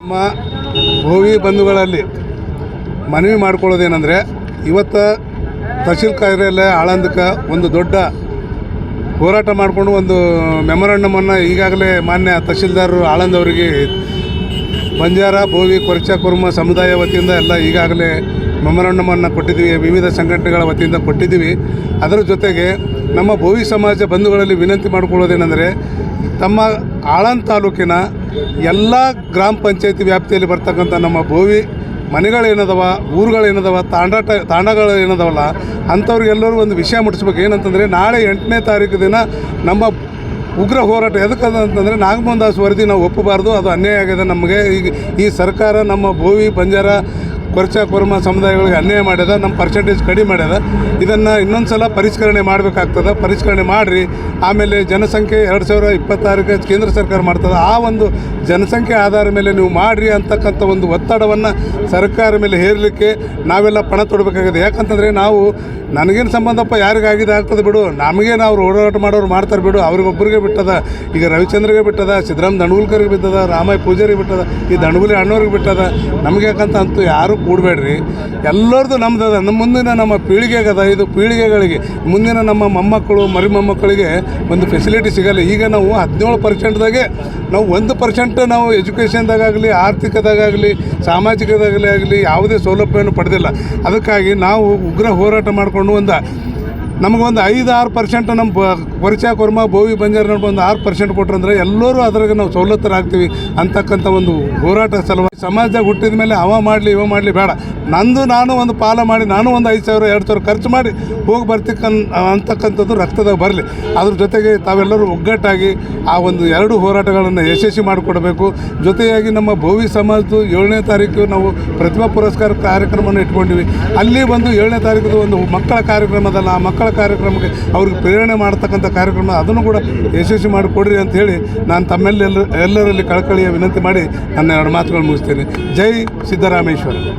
ನಮ್ಮ ಭೋವಿ ಬಂಧುಗಳಲ್ಲಿ ಮನವಿ ಮಾಡ್ಕೊಳ್ಳೋದೇನೆಂದರೆ ಇವತ್ತು ತಹಶೀಲ್ ಕಾರ್ಯಾಲಯ ಆಳಂದಕ್ಕೆ ಒಂದು ದೊಡ್ಡ ಹೋರಾಟ ಮಾಡಿಕೊಂಡು ಒಂದು ಮೆಮೊರಂಡಮನ್ನು ಈಗಾಗಲೇ ಮಾನ್ಯ ತಹಶೀಲ್ದಾರರು ಆಳಂದ್ ಅವರಿಗೆ ಬಂಜಾರ, ಭೋವಿ, ಕೊರಚ ಕುರ್ಮ ಸಮುದಾಯ ವತಿಯಿಂದ ಎಲ್ಲ ಈಗಾಗಲೇ ಮೆಮೊರಂಡಮನ್ನು ಕೊಟ್ಟಿದ್ದೀವಿ, ವಿವಿಧ ಸಂಘಟನೆಗಳ ವತಿಯಿಂದ ಕೊಟ್ಟಿದ್ದೀವಿ. ಅದರ ಜೊತೆಗೆ ನಮ್ಮ ಭೋವಿ ಸಮಾಜ ಬಂಧುಗಳಲ್ಲಿ ವಿನಂತಿ ಮಾಡಿಕೊಳ್ಳೋದೇನೆಂದರೆ, ತಮ್ಮ ಆಳಂದ ತಾಲೂಕಿನ ಎಲ್ಲ ಗ್ರಾಮ ಪಂಚಾಯತಿ ವ್ಯಾಪ್ತಿಯಲ್ಲಿ ಬರ್ತಕ್ಕಂಥ ನಮ್ಮ ಭೋವಿ ಮನೆಗಳೇನದವ, ಊರುಗಳೇನದವ, ತಾಂಡಾಟ, ತಾಂಡಗಳೇನದವಲ್ಲ ಅಂಥವ್ರಿಗೆಲ್ಲರೂ ಒಂದು ವಿಷಯ ಮುಟ್ಟಿಸ್ಬೇಕು ಏನಂತಂದರೆ, ನಾಳೆ ಎಂಟನೇ ತಾರೀಕು ದಿನ ನಮ್ಮ ಉಗ್ರ ಹೋರಾಟ ಎದಕ್ಕದ ಅಂತಂದರೆ, ನಾಗಮೋಹನ್ ದಾಸ್ ವರದಿ ನಾವು ಒಪ್ಪಬಾರ್ದು, ಅದು ಅನ್ಯಾಯ ಆಗಿದೆ ನಮಗೆ. ಈಗ ಈ ಸರ್ಕಾರ ನಮ್ಮ ಭೋವಿ, ಬಂಜಾರ ಕೊರ್ಚ ಕುರ್ಮ ಸಮುದಾಯಗಳಿಗೆ ಅನ್ಯಾಯ ಮಾಡ್ಯದ ನಮ್ಮ ಪರ್ಸೆಂಟೇಜ್ ಕಡಿಮೆ ಮಾಡ್ಯದ. ಇದನ್ನು ಇನ್ನೊಂದು ಸಲ ಪರಿಷ್ಕರಣೆ ಮಾಡಬೇಕಾಗ್ತದೆ. ಪರಿಷ್ಕರಣೆ ಮಾಡಿರಿ, ಆಮೇಲೆ ಜನಸಂಖ್ಯೆ ಎರಡು ಸಾವಿರ ಇಪ್ಪತ್ತಾರಕ್ಕೆ ಕೇಂದ್ರ ಸರ್ಕಾರ ಮಾಡ್ತದೆ. ಆ ಒಂದು ಜನಸಂಖ್ಯೆ ಆಧಾರ ಮೇಲೆ ನೀವು ಮಾಡಿರಿ ಅಂತಕ್ಕಂಥ ಒಂದು ಒತ್ತಡವನ್ನು ಸರ್ಕಾರ ಮೇಲೆ ಹೇರಲಿಕ್ಕೆ ನಾವೆಲ್ಲ ಪಣ ತೊಡಬೇಕಾಗಿದೆ. ಯಾಕಂತಂದರೆ ನಾವು ನನಗೇನು ಸಂಬಂಧಪ್ಪ ಯಾರಿಗಾಗಿದೆ ಆಗ್ತದೆ ಬಿಡು. ನಮಗೇನು ಅವ್ರು ಓಡಾಟ ಮಾಡೋರು ಮಾಡ್ತಾರೆ ಬಿಡು. ಅವ್ರಿಗೊಬ್ಬರಿಗೆ ಬಿಟ್ಟದ, ಈಗ ರವಿಚಂದ್ರಿಗೆ ಬಿಟ್ಟದ ಸಿದ್ದರಾಮ್ ದಣಗುಲ್ಕರ್ಗೆ ಬಿಟ್ಟದ, ರಾಮಯ್ಯ ಪೂಜಾರಿಗೆ ಬಿಟ್ಟದ, ಈ ದಣಗುಲಿ ಅಣ್ಣವ್ರಿಗೆ ಬಿಟ್ಟದ. ನಮಗೆ ಯಾಕಂತ ಅಂತೂ ಯಾರೂ ಕೂಡಬೇಡ್ರಿ. ಎಲ್ಲರದು ನಮ್ದು ಅದ. ನಮ್ಮ ಮುಂದಿನ ನಮ್ಮ ಪೀಳಿಗೆಗೆ ಅದ. ಇದು ಪೀಳಿಗೆಗಳಿಗೆ, ಮುಂದಿನ ನಮ್ಮ ಮೊಮ್ಮಕ್ಕಳು, ಮರಿ ಮೊಮ್ಮಕ್ಕಳಿಗೆ ಒಂದು ಫೆಸಿಲಿಟಿ ಸಿಗಲ್ಲ. ಈಗ ನಾವು ಹದಿನೇಳು ಪರ್ಸೆಂಟ್ದಾಗೆ ನಾವು ಒಂದು ಪರ್ಸೆಂಟ್ ನಾವು ಎಜುಕೇಷನ್ದಾಗಲಿ ಆರ್ಥಿಕದಾಗಲಿ ಸಾಮಾಜಿಕದಾಗಲಿ ಆಗಲಿ, ಯಾವುದೇ ಸೌಲಭ್ಯವನ್ನು ಪಡೆದಿಲ್ಲ. ಅದಕ್ಕಾಗಿ ನಾವು ಉಗ್ರ ಹೋರಾಟ ಮಾಡಿಕೊಂಡು ಒಂದು ನಮಗೊಂದು ಐದು ಆರು ಪರ್ಸೆಂಟ್ ನಮ್ಮ ಪರಿಚಯ ಕುರ್ಮ ಬೋವಿ ಬಂಜಾರ ಒಂದು ಆರು ಪರ್ಸೆಂಟ್ ಕೊಟ್ರಂದ್ರೆ ಎಲ್ಲರೂ ಅದ್ರಾಗ ನಾವು ಸವಲತ್ತರಾಗ್ತೀವಿ ಅಂತಕ್ಕಂಥ ಒಂದು ಹೋರಾಟ ಸಲುವಾಗಿ ಸಮಾಜದಾಗ ಹುಟ್ಟಿದ ಮೇಲೆ ಅವ ಮಾಡಲಿ, ಇವ ಮಾಡಲಿ ಬೇಡ. ನಂದು ನಾನು ಒಂದು ಪಾಲ ಮಾಡಿ, ನಾನು ಒಂದು ಐದು ಸಾವಿರ, ಎರಡು ಸಾವಿರ ಖರ್ಚು ಮಾಡಿ ಹೋಗಿ ಬರ್ತಿಕ್ಕನ್, ಅಂತಕ್ಕಂಥದ್ದು ರಕ್ತದಾಗ ಬರಲಿ. ಅದ್ರ ಜೊತೆಗೆ ತಾವೆಲ್ಲರೂ ಒಗ್ಗಟ್ಟಾಗಿ ಆ ಒಂದು ಎರಡು ಹೋರಾಟಗಳನ್ನು ಯಶಸ್ವಿ ಮಾಡಿಕೊಡಬೇಕು. ಜೊತೆಯಾಗಿ ನಮ್ಮ ಭೋವಿ ಸಮಾಜದ್ದು ಏಳನೇ ತಾರೀಕು ನಾವು ಪ್ರತಿಭಾ ಪುರಸ್ಕಾರ ಕಾರ್ಯಕ್ರಮವನ್ನು ಇಟ್ಕೊಂಡಿವಿ. ಅಲ್ಲಿ ಬಂದು ಏಳನೇ ತಾರೀಕು ಒಂದು ಮಕ್ಕಳ ಕಾರ್ಯಕ್ರಮದಲ್ಲ, ಆ ಮಕ್ಕಳ ಕಾರ್ಯಕ್ರಮಕ್ಕೆ ಅವ್ರಿಗೆ ಪ್ರೇರಣೆ ಮಾಡ್ತಕ್ಕಂಥ ಕಾರ್ಯಕ್ರಮ ಅದನ್ನು ಕೂಡ ಯಶಸ್ವಿ ಮಾಡಿಕೊಡ್ರಿ ಅಂತ ಹೇಳಿ ನಾನು ತಮ್ಮೆಲ್ಲ ಎಲ್ಲರಲ್ಲಿ ಕಳಕಳಿಯ ವಿನಂತಿ ಮಾಡಿ ನನ್ನ ಎರಡು ಮಾತುಗಳು ಮುಗಿಸ್ತೇನೆ. ಜೈ ಸಿದ್ದರಾಮೇಶ್ವರ.